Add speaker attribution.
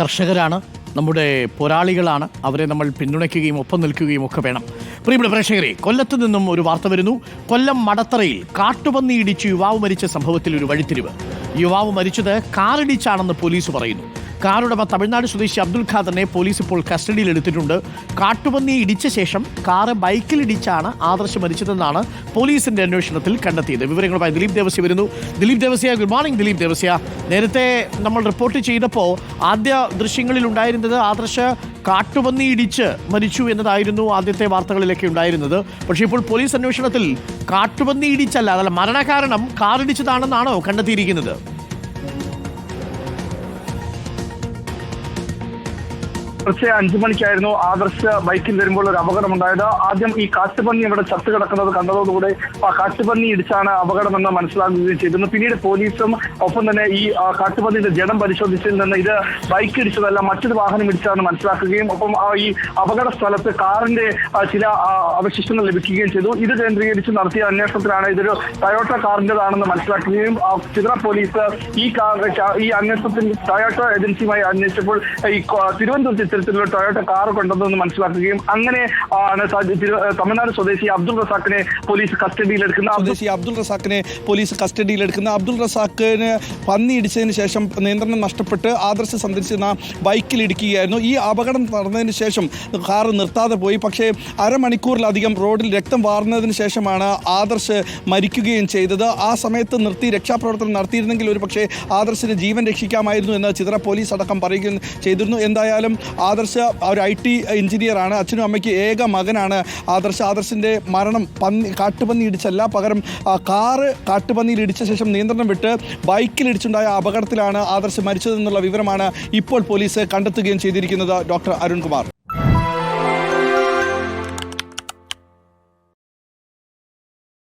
Speaker 1: കർഷകരാണ് നമ്മുടെ പോരാളികളാണ്. അവരെ നമ്മൾ പിന്തുണയ്ക്കുകയും ഒപ്പം നിൽക്കുകയും ഒക്കെ വേണം. പ്രിയപ്പെട്ട പ്രേക്ഷകരെ കൊല്ലത്ത് നിന്നും ഒരു വാർത്ത വരുന്നു. കൊല്ലം മടത്തറയിൽ കാട്ടുപന്നി ഇടിച്ച് യുവാവ് മരിച്ച സംഭവത്തിൽ ഒരു വഴിത്തിരിവ്. യുവാവ് മരിച്ചത് കാറിടിച്ചാണെന്ന് പോലീസ് പറയുന്നു. കാറുടമ തമിഴ്നാട് സ്വദേശി അബ്ദുൽ ഖാദറിനെ പോലീസ് ഇപ്പോൾ കസ്റ്റഡിയിൽ എടുത്തിട്ടുണ്ട് കാട്ടുപന്നിയെ ഇടിച്ച ശേഷം കാറ് ബൈക്കിലിടിച്ചാണ് ആദർശ് മരിച്ചതെന്നാണ് പോലീസിന്റെ അന്വേഷണത്തിൽ കണ്ടെത്തിയത്. വിവരങ്ങളുമായി ദിലീപ് ദേവസ്യ വരുന്നു. Dileep Devasya good morning Dileep Devasya. നേരത്തെ നമ്മൾ റിപ്പോർട്ട് ചെയ്തപ്പോൾ ആദ്യ ദൃശ്യങ്ങളിൽ ഉണ്ടായിരുന്നത് ആദർശ് കാട്ടുപന്നി ഇടിച്ച് മരിച്ചു എന്നതായിരുന്നു ആദ്യത്തെ വാർത്തകളിലൊക്കെ ഉണ്ടായിരുന്നത്. പക്ഷേ ഇപ്പോൾ പോലീസ് അന്വേഷണത്തിൽ കാട്ടുപന്നി ഇടിച്ചല്ല അതല്ല മരണകാരണം കാറിടിച്ചതാണെന്നാണോ കണ്ടെത്തിയിരിക്കുന്നത്?
Speaker 2: പുലർച്ചെ അഞ്ചു മണിക്കായിരുന്നു ആദർശ ബൈക്കിൽ വരുമ്പോൾ ഒരു അപകടം ഉണ്ടായത് ആദ്യം ഈ കാട്ടുപന്നി ഇവിടെ ചത്ത് കിടക്കുന്നത് കണ്ടതോടുകൂടെ ആ കാട്ടുപന്നി ഇടിച്ചാണ് അപകടമെന്ന് മനസ്സിലാക്കുകയും ചെയ്തിരുന്നു. പിന്നീട് പോലീസും ഒപ്പം തന്നെ ഈ കാട്ടുപന്നിയുടെ ജഡം പരിശോധിച്ചതിൽ നിന്ന് ഇത് ബൈക്ക് ഇടിച്ചതല്ല മറ്റൊരു വാഹനം ഇടിച്ചാണ് മനസ്സിലാക്കുകയും ഒപ്പം ഈ അപകട സ്ഥലത്ത് കാറിന്റെ ചില അവശിഷ്ടങ്ങൾ ലഭിക്കുകയും ചെയ്തു. ഇത് കേന്ദ്രീകരിച്ച് നടത്തിയ അന്വേഷണത്തിലാണ് ഇതൊരു ടയോട്ട കാറിന്റെതാണെന്ന് മനസ്സിലാക്കുകയും ചിത്ര പോലീസ് ഈ കാർ ഈ അന്വേഷണത്തിൽ ടയോട്ട ഏജൻസിയുമായി അന്വേഷിച്ചപ്പോൾ ഈ തിരുവനന്തപുരത്ത് ഇത്തരത്തിലുള്ള ടൊയോട്ട കാർ കൊണ്ടുവന്നെന്ന് മനസ്സിലാക്കുകയും അങ്ങനെ ആണ് തമിഴ്നാട് സ്വദേശി അബ്ദുൾ റസാഖിനെ പോലീസ് കസ്റ്റഡിയിലെടുക്കുന്ന അബ്ദുൾ
Speaker 3: സ്വദേശി അബ്ദുൾ റസാഖിനെ പോലീസ് കസ്റ്റഡിയിലെടുക്കുന്ന അബ്ദുൾ റസാഖിന് പന്നി ഇടിച്ചതിന് ശേഷം നിയന്ത്രണം നഷ്ടപ്പെട്ട് ആദർശ് സന്ദർശിച്ചിരുന്ന ബൈക്കിൽ ഇടിക്കുകയായിരുന്നു. ഈ അപകടം നടന്നതിന് ശേഷം കാർ നിർത്താതെ പോയി. പക്ഷേ അരമണിക്കൂറിലധികം റോഡിൽ രക്തം വാർന്നതിന് ശേഷമാണ് ആദർശ് മരിക്കുകയും ചെയ്തത്. ആ സമയത്ത് നിർത്തി രക്ഷാപ്രവർത്തനം നടത്തിയിരുന്നെങ്കിൽ ഒരു പക്ഷേ ആദർശിന് ജീവൻ രക്ഷിക്കാമായിരുന്നു എന്ന് ചിത്ര പോലീസ് അടക്കം പറയുകയും ചെയ്തിരുന്നു. എന്തായാലും ആദർശ് ഒരു ഐ ടി എഞ്ചിനീയറാണ് അച്ഛനും അമ്മയ്ക്ക് ഏക മകനാണ് ആദർശ. ആദർശിന്റെ മരണം പന്നി കാട്ടുപന്നി ഇടിച്ചല്ല. പകരം കാറ് കാട്ടുപന്നിയിൽ ഇടിച്ച ശേഷം നിയന്ത്രണം വിട്ട് ബൈക്കിൽ ഇടിച്ചുണ്ടായ അപകടത്തിലാണ് ആദർശ് മരിച്ചതെന്നുള്ള വിവരമാണ് ഇപ്പോൾ പോലീസ് കണ്ടെത്തുകയും ചെയ്തിരിക്കുന്നത്. ഡോക്ടർ അരുൺകുമാർ.